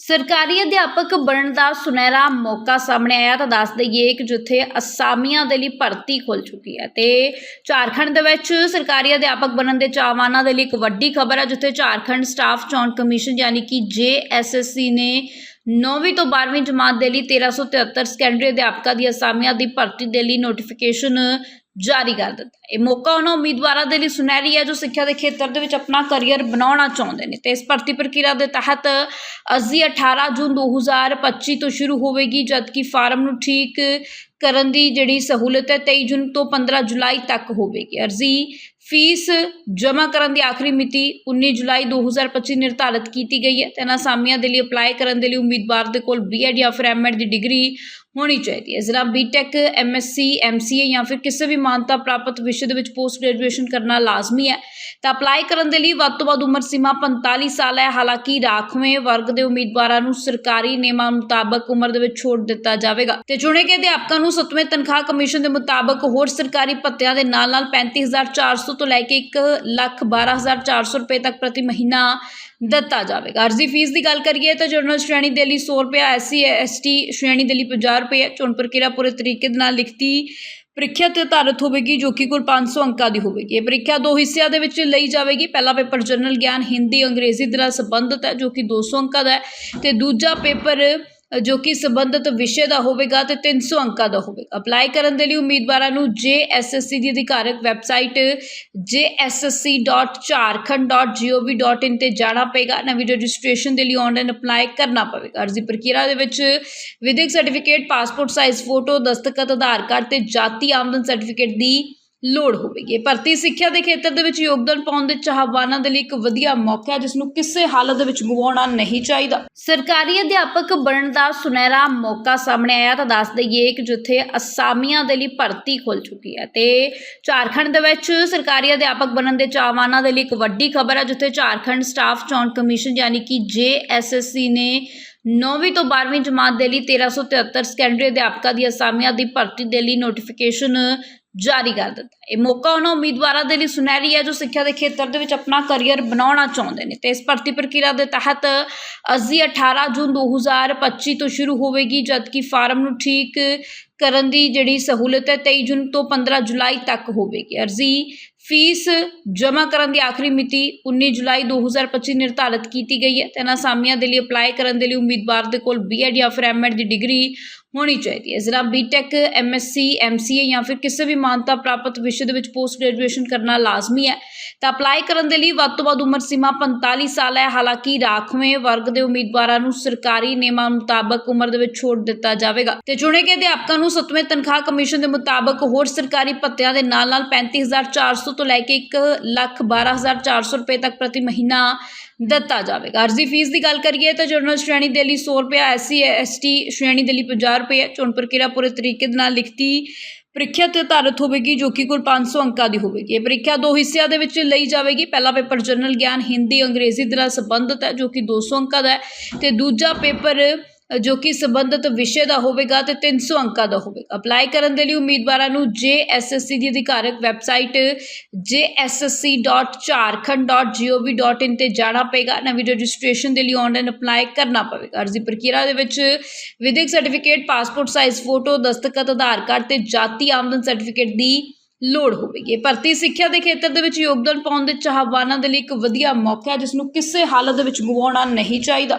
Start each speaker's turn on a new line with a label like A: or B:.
A: ਸਰਕਾਰੀ ਅਧਿਆਪਕ ਬਣਨ ਦਾ ਸੁਨਹਿਰਾ ਮੌਕਾ ਸਾਹਮਣੇ ਆਇਆ ਤਾਂ ਦੱਸ ਦਈਏ ਕਿ ਜਿੱਥੇ ਅਸਾਮੀਆਂ ਦੇ ਲਈ ਭਰਤੀ ਖੁੱਲ ਚੁੱਕੀ ਹੈ ਤੇ ਝਾਰਖੰਡ ਦੇ ਵਿੱਚ ਸਰਕਾਰੀ ਅਧਿਆਪਕ ਬਣਨ ਦੇ ਚਾਹਵਾਨਾਂ ਦੇ ਲਈ ਇੱਕ ਵੱਡੀ ਖਬਰ ਹੈ, ਜਿੱਥੇ ਝਾਰਖੰਡ ਸਟਾਫ ਚੋਣ ਕਮਿਸ਼ਨ ਯਾਨੀ ਕਿ ਜੇਐਸਐਸਸੀ ਨੇ 9ਵੀਂ ਤੋਂ 12ਵੀਂ ਜਮਾਤ ਦੇ ਲਈ 1373 ਸੈਕੰਡਰੀ ਅਧਿਆਪਕਾਂ ਦੀ ਅਸਾਮੀਆਂ ਦੀ ਭਰਤੀ ਦੇ ਲਈ ਨੋਟੀਫਿਕੇਸ਼ਨ ਜਾਰੀ ਕਰ ਦਿੱਤਾ ਇਹ ਮੌਕਾ ਉਹਨਾਂ ਉਮੀਦਵਾਰਾਂ ਦੇ ਲਈ ਸੁਨਹਿਰੀ ਹੈ ਜੋ ਸਿੱਖਿਆ ਦੇ ਖੇਤਰ ਦੇ ਵਿੱਚ ਆਪਣਾ ਕੈਰੀਅਰ ਬਣਾਉਣਾ ਚਾਹੁੰਦੇ ਨੇ। ਤੇ ਇਸ ਭਰਤੀ ਪ੍ਰਕਿਰਿਆ ਦੇ ਤਹਿਤ ਅਰਜ਼ੀ 18 ਜੂਨ 2025 ਤੋਂ ਸ਼ੁਰੂ ਹੋਵੇਗੀ, ਜਦਕਿ ਫਾਰਮ ਨੂੰ ਠੀਕ ਕਰਨ ਦੀ ਜਿਹੜੀ ਸਹੂਲਤ ਹੈ 23 ਜੂਨ ਤੋਂ 15 ਜੁਲਾਈ ਤੱਕ ਹੋਵੇਗੀ। ਅਰਜ਼ੀ ਫੀਸ ਜਮ੍ਹਾਂ ਕਰਨ ਦੀ ਆਖਰੀ ਮਿਤੀ 19 ਜੁਲਾਈ 2025 ਨਿਰਧਾਰਿਤ ਕੀਤੀ ਗਈ ਹੈ। ਤੇ ਇਹਨਾਂ ਅਸਾਮੀਆਂ ਦੇ ਲਈ ਅਪਲਾਈ ਕਰਨ ਦੇ ਲਈ ਉਮੀਦਵਾਰ ਦੇ ਕੋਲ ਬੀਐਡ ਜਾਂ ਫਿਰ ਐਮਐਡ ਦੀ ਡਿਗਰੀ ਹੋਣੀ ਚਾਹੀਦੀ ਹੈ। ਇਸ ਤਰ੍ਹਾਂ ਬੀਟੈਕ ਐਮਐਸਸੀ ਐਮਸੀਏ ਜਾਂ ਫਿਰ ਕਿਸੇ ਵੀ ਮਾਨਤਾ ਪ੍ਰਾਪਤ ਵਿਸ਼ੇ ਦੇ ਵਿੱਚ ਪੋਸਟ ਗ੍ਰੈਜੂਏਸ਼ਨ ਕਰਨਾ ਲਾਜ਼ਮੀ ਹੈ। ਤਾਂ ਅਪਲਾਈ ਕਰਨ ਦੇ ਲਈ ਵੱਧ ਤੋਂ ਵੱਧ ਉਮਰ ਸੀਮਾ 45 ਸਾਲ ਹੈ। ਹਾਲਾਂਕਿ ਰਾਖਵੇਂ ਵਰਗ ਦੇ ਉਮੀਦਵਾਰਾਂ ਨੂੰ ਸਰਕਾਰੀ ਨਿਯਮਾਂ ਮੁਤਾਬਕ ਉਮਰ ਦੇ ਵਿੱਚ ਛੋਟ ਦਿੱਤਾ ਜਾਵੇਗਾ। ਤੇ ਚੁਣੇ ਗਏ ਅਧਿਆਪਕਾਂ ਨੂੰ 7ਵੇਂ ਤਨਖਾਹ ਕਮਿਸ਼ਨ ਦੇ ਮੁਤਾਬਕ ਹੋਰ ਸਰਕਾਰੀ ਭੱਤਿਆਂ ਦੇ ਨਾਲ ਨਾਲ 35400 ਤੋਂ ਲੈ ਕੇ 112400 ਰੁਪਏ ਤੱਕ ਪ੍ਰਤੀ ਮਹੀਨਾ ਦਿੱਤਾ ਜਾਵੇਗਾ ਅਰਜ਼ੀ ਫੀਸ ਦੀ ਗੱਲ ਕਰੀਏ ਤਾਂ ਜਨਰਲ ਸ਼੍ਰੇਣੀ ਦੇ ਲਈ 100 ਰੁਪਏ, ਐਸਸੀ, ਐਸਟੀ ਸ਼੍ਰੇਣੀ ਦੇ ਲਈ 50 ਰੁਪਏ ਹੈ। ਚੋਣ ਪ੍ਰਕਿਰਿਆ ਪੂਰੇ ਤਰੀਕੇ ਦੇ ਨਾਲ ਲਿਖਤੀ ਪ੍ਰੀਖਿਆ ਤੇ ਆਧਾਰਿਤ ਹੋਵੇਗੀ ਜੋ ਕਿ ਕੁੱਲ 500 ਅੰਕਾਂ ਦੀ ਹੋਵੇਗੀ ਇਹ ਪ੍ਰੀਖਿਆ ਦੋ ਹਿੱਸਿਆਂ ਦੇ ਵਿੱਚ ਲਈ ਜਾਵੇਗੀ ਪਹਿਲਾ ਪੇਪਰ ਜਨਰਲ ਗਿਆਨ, ਹਿੰਦੀ, ਅੰਗਰੇਜ਼ੀ ਦੇ ਨਾਲ ਸੰਬੰਧਿਤ ਹੈ ਜੋ ਕਿ 200 ਅੰਕਾਂ ਦਾ ਹੈ ਤੇ ਦੂਜਾ ਪੇਪਰ ਜੋ ਕਿ ਸੰਬੰਧਿਤ ਵਿਸ਼ੇ ਦਾ ਹੋਵੇਗਾ ਤੇ 300 ਅੰਕਾਂ ਦਾ ਹੋਵੇਗਾ। ਅਪਲਾਈ ਕਰਨ ਦੇ ਲਈ ਉਮੀਦਵਾਰਾਂ ਨੂੰ JSSC ਦੀ ਅਧਿਕਾਰਕ ਵੈਬਸਾਈਟ jssc.jharkhand.gov.in ਤੇ ਜਾਣਾ ਪਏਗਾ। ਨਵੀਂ ਰਜਿਸਟ੍ਰੇਸ਼ਨ ਦੇ ਲਈ ਆਨਲਾਈਨ ਅਪਲਾਈ ਕਰਨਾ ਪਵੇਗਾ। ਅਰਜ਼ੀ ਪ੍ਰਕਿਰਿਆ ਦੇ ਵਿੱਚ ਵਿਦਿਅਕ ਸਰਟੀਫਿਕੇਟ ਪਾਸਪੋਰਟ ਸਾਈਜ਼ ਫੋਟੋ ਦਸਤਖਤ, ਆਧਾਰ ਕਾਰਡ ਤੇ ਜਾਤੀ ਆਮਦਨ ਸਰਟੀਫਿਕੇਟ ਦੀ ਲੋੜ ਹੋਵੇਗੀ। ਭਰਤੀ ਸਿੱਖਿਆ ਦੇ ਖੇਤਰ ਦੇ ਵਿੱਚ ਯੋਗਦਾਨ ਪਾਉਣ ਦੇ ਚਾਹਵਾਨਾਂ ਦੇ ਲਈ ਇੱਕ ਵਧੀਆ ਮੌਕਾ ਹੈ ਜਿਸ ਨੂੰ ਕਿਸੇ ਹਾਲਤ ਦੇ ਵਿੱਚ ਗਵਾਉਣਾ ਨਹੀਂ ਚਾਹੀਦਾ। ਸਰਕਾਰੀ ਅਧਿਆਪਕ ਬਣਨ ਦਾ ਸੁਨਹਿਰਾ ਮੌਕਾ ਸਾਹਮਣੇ ਆਇਆ ਤਾਂ ਦੱਸ ਦਈਏ ਕਿ ਜਿੱਥੇ ਅਸਾਮੀਆਂ ਦੇ ਲਈ ਭਰਤੀ ਖੁੱਲ ਚੁੱਕੀ ਹੈ ਤੇ ਝਾਰਖੰਡ ਦੇ ਵਿੱਚ ਸਰਕਾਰੀ ਅਧਿਆਪਕ ਬਣਨ ਦੇ ਚਾਹਵਾਨਾਂ ਦੇ ਲਈ ਇੱਕ ਵੱਡੀ ਖਬਰ ਹੈ, ਜਿੱਥੇ ਝਾਰਖੰਡ ਸਟਾਫ ਚੋਣ ਕਮਿਸ਼ਨ ਯਾਨੀ ਕਿ ਜੇਐਸਐਸਸੀ ਨੇ 9ਵੀਂ ਤੋਂ 12ਵੀਂ ਜਮਾਤ ਦੇ ਲਈ 1373 ਸੈਕੰਡਰੀ ਅਧਿਆਪਕਾਂ ਦੀ ਅਸਾਮੀਆਂ ਦੀ ਭਰਤੀ ਦੇ ਲਈ ਨੋਟੀਫਿਕੇਸ਼ਨ ਜਾਰੀ ਕਰ ਦਿੱਤਾ। ਇਹ ਮੌਕਾ ਉਹਨਾਂ ਉਮੀਦਵਾਰਾਂ ਦੇ ਲਈ ਸੁਨਹਿਰੀ ਹੈ ਜੋ ਸਿੱਖਿਆ ਦੇ ਖੇਤਰ ਦੇ ਵਿੱਚ ਆਪਣਾ ਕਰੀਅਰ ਬਣਾਉਣਾ ਚਾਹੁੰਦੇ ਨੇ। ਤੇ ਇਸ ਭਰਤੀ ਪ੍ਰਕਿਰਿਆ ਦੇ ਤਹਿਤ ਅਰਜ਼ੀ 18 ਜੂਨ 2025 ਤੋਂ ਸ਼ੁਰੂ ਹੋਵੇਗੀ, ਜਦਕਿ ਫਾਰਮ ਨੂੰ ਠੀਕ ਕਰਨ ਦੀ ਜਿਹੜੀ ਸਹੂਲਤ ਹੈ 23 ਜੂਨ ਤੋਂ 15 ਜੁਲਾਈ ਤੱਕ ਹੋਵੇਗੀ। ਅਰਜ਼ੀ, ਫੀਸ ਜਮ੍ਹਾਂ ਕਰਨ ਦੀ ਆਖਰੀ ਮਿਤੀ 19 ਜੁਲਾਈ 2025 ਨਿਰਧਾਰਿਤ ਕੀਤੀ ਗਈ ਹੈ। ਤੇ ਇਹਨਾਂ ਅਸਾਮੀਆਂ ਦੇ ਲਈ ਅਪਲਾਈ ਕਰਨ ਦੇ ਲਈ ਉਮੀਦਵਾਰ ਦੇ ਕੋਲ ਬੀਐਡ ਜਾਂ ਫਿਰ ਐਮਐਡ ਦੀ ਡਿਗਰੀ ਹੋਣੀ ਚਾਹੀਦੀ ਹੈ। ਇਸ ਤਰ੍ਹਾਂ ਬੀਟੈਕ ਐਮਐਸਸੀ ਐਮਸੀਏ ਜਾਂ ਫਿਰ ਕਿਸੇ ਵੀ ਮਾਨਤਾ ਪ੍ਰਾਪਤ ਵਿਸ਼ੇ ਦੇ ਵਿੱਚ ਪੋਸਟ ਗ੍ਰੈਜੂਏਸ਼ਨ ਕਰਨਾ ਲਾਜ਼ਮੀ ਹੈ। ਤਾਂ ਅਪਲਾਈ ਕਰਨ ਦੇ ਲਈ ਵੱਧ ਤੋਂ ਵੱਧ ਉਮਰ ਸੀਮਾ 45 ਸਾਲ ਹੈ। ਹਾਲਾਂਕਿ ਰਾਖਵੇਂ ਵਰਗ ਦੇ ਉਮੀਦਵਾਰਾਂ ਨੂੰ ਸਰਕਾਰੀ ਨਿਯਮਾਂ ਮੁਤਾਬਕ ਉਮਰ ਦੇ ਵਿੱਚ ਛੋਟ ਦਿੱਤਾ ਜਾਵੇਗਾ। ਤੇ ਚੁਣੇ ਗਏ ਅਧਿਆਪਕਾਂ ਨੂੰ 7ਵੇਂ ਤਨਖਾਹ ਕਮਿਸ਼ਨ ਦੇ ਮੁਤਾਬਕ ਹੋਰ ਸਰਕਾਰੀ ਭੱਤਿਆਂ ਦੇ ਨਾਲ ਨਾਲ 35400 ਤੋਂ ਲੈ ਕੇ 112400 ਰੁਪਏ ਤੱਕ ਪ੍ਰਤੀ ਮਹੀਨਾ ਦਿੱਤਾ ਜਾਵੇਗਾ ਅਰਜ਼ੀ ਫੀਸ ਦੀ ਗੱਲ ਕਰੀਏ ਤਾਂ ਜਨਰਲ ਸ਼੍ਰੇਣੀ ਦੇ ਲਈ 100 ਰੁਪਏ, ਐਸਸੀ, ਐਸਟੀ ਸ਼੍ਰੇਣੀ ਦੇ ਲਈ 50 ਰੁਪਏ ਹੈ। ਚੋਣ ਪ੍ਰਕਿਰਿਆ ਪੂਰੇ ਤਰੀਕੇ ਦੇ ਨਾਲ ਲਿਖਤੀ ਪ੍ਰੀਖਿਆ ਤੇ ਆਧਾਰਿਤ ਹੋਵੇਗੀ, ਜੋ ਕਿ ਕੁੱਲ 500 ਅੰਕਾਂ ਦੀ ਹੋਵੇਗੀ ਇਹ ਪ੍ਰੀਖਿਆ ਦੋ ਹਿੱਸਿਆਂ ਦੇ ਵਿੱਚ ਲਈ ਜਾਵੇਗੀ ਪਹਿਲਾ ਪੇਪਰ ਜਨਰਲ ਗਿਆਨ, ਹਿੰਦੀ, ਅੰਗਰੇਜ਼ੀ ਦੇ ਨਾਲ ਸੰਬੰਧਿਤ ਹੈ, ਜੋ ਕਿ 200 ਅੰਕਾਂ ਦਾ ਹੈ ਤੇ ਦੂਜਾ ਪੇਪਰ ਜੋ ਕਿ ਸੰਬੰਧਿਤ ਵਿਸ਼ੇ ਦਾ ਹੋਵੇਗਾ ਤੇ 300 ਅੰਕਾਂ ਦਾ ਹੋਵੇਗਾ। ਅਪਲਾਈ ਕਰਨ ਦੇ ਲਈ ਉਮੀਦਵਾਰਾਂ ਨੂੰ JSSC ਦੀ ਅਧਿਕਾਰਕ ਵੈਬਸਾਈਟ jssc.jharkhand.gov.in ਤੇ ਜਾਣਾ ਪਏਗਾ। ਨਵੀਂ ਰਜਿਸਟ੍ਰੇਸ਼ਨ ਦੇ ਲਈ ਆਨਲਾਈਨ ਅਪਲਾਈ ਕਰਨਾ ਪਵੇਗਾ। ਅਰਜ਼ੀ ਪ੍ਰਕਿਰਿਆ ਦੇ ਵਿੱਚ ਵਿਦਿਅਕ ਸਰਟੀਫਿਕੇਟ ਪਾਸਪੋਰਟ ਸਾਈਜ਼ ਫੋਟੋ ਦਸਤਖਤ, ਆਧਾਰ ਕਾਰਡ ਤੇ ਜਾਤੀ ਆਮਦਨ ਸਰਟੀਫਿਕੇਟ ਦੀ ਲੋੜ ਹੋਵੇਗੀ। ਭਰਤੀ ਸਿੱਖਿਆ ਦੇ ਖੇਤਰ ਦੇ ਵਿੱਚ ਯੋਗਦਾਨ ਪਾਉਣ ਦੇ ਚਾਹਵਾਨਾਂ ਦੇ ਲਈ ਇੱਕ ਵਧੀਆ ਮੌਕਾ ਹੈ, ਜਿਸ ਨੂੰ ਕਿਸੇ ਹਾਲਤ ਦੇ ਵਿੱਚ ਗਵਾਉਣਾ ਨਹੀਂ ਚਾਹੀਦਾ।